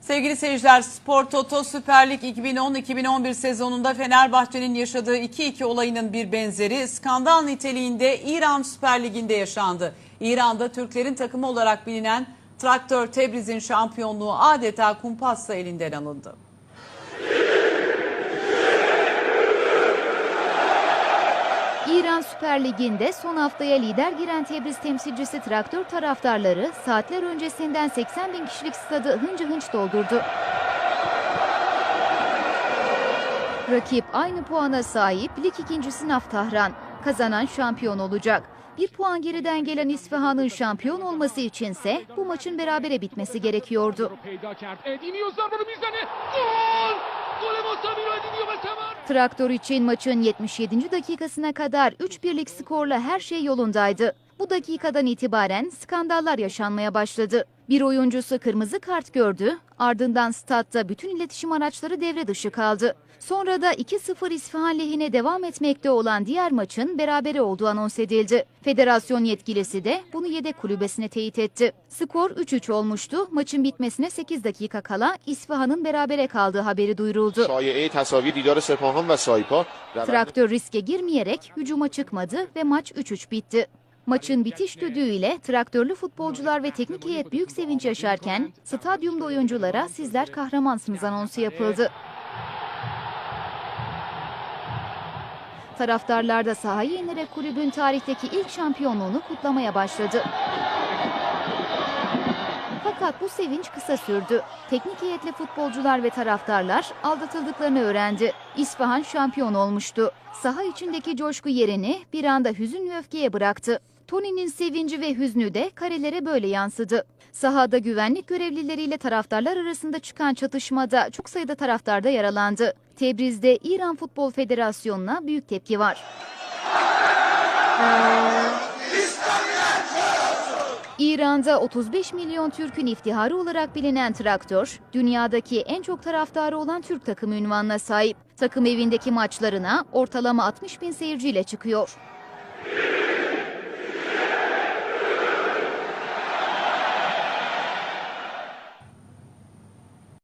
Sevgili seyirciler, Spor Toto Süper Lig 2010-2011 sezonunda Fenerbahçe'nin yaşadığı 2-2 olayının bir benzeri skandal niteliğinde İran Süper Ligi'nde yaşandı. İran'da Türklerin takımı olarak bilinen Traktör Tebriz'in şampiyonluğu adeta kumpasla elinden alındı. İran Süper Ligi'nde son haftaya lider giren Tebriz temsilcisi traktör taraftarları saatler öncesinden 80 bin kişilik stadı hınca hınç doldurdu. Rakip aynı puana sahip lig ikincisi Naftahran. Kazanan şampiyon olacak. Bir puan geriden gelen İsfahan'ın şampiyon olması içinse bu maçın berabere bitmesi gerekiyordu. Traktör için maçın 77. dakikasına kadar 3-1'lik skorla her şey yolundaydı. Bu dakikadan itibaren skandallar yaşanmaya başladı. Bir oyuncusu kırmızı kart gördü, ardından statta bütün iletişim araçları devre dışı kaldı. Sonra da 2-0 İsfahan lehine devam etmekte olan diğer maçın berabere olduğu anons edildi. Federasyon yetkilisi de bunu yedek kulübesine teyit etti. Skor 3-3 olmuştu. Maçın bitmesine 8 dakika kala İsfahan'ın berabere kaldığı haberi duyuruldu. Traktör riske girmeyerek hücuma çıkmadı ve maç 3-3 bitti. Maçın bitiş düdüğüyle traktörlü futbolcular ve teknik heyet büyük sevinç yaşarken stadyumda oyunculara sizler kahramansınız anonsu yapıldı. Taraftarlar da sahaya inerek kulübün tarihteki ilk şampiyonluğunu kutlamaya başladı. Fakat bu sevinç kısa sürdü. Teknik heyetli futbolcular ve taraftarlar aldatıldıklarını öğrendi. İsfahan şampiyon olmuştu. Saha içindeki coşku yerini bir anda hüzün ve öfkeye bıraktı. Tony'nin sevinci ve hüznü de karelere böyle yansıdı. Sahada güvenlik görevlileriyle taraftarlar arasında çıkan çatışmada çok sayıda taraftar da yaralandı. Tebriz'de İran Futbol Federasyonu'na büyük tepki var. İran'da 35 milyon Türk'ün iftiharı olarak bilinen Traktör, dünyadaki en çok taraftarı olan Türk takımı ünvanına sahip. Takım evindeki maçlarına ortalama 60 bin seyirciyle çıkıyor.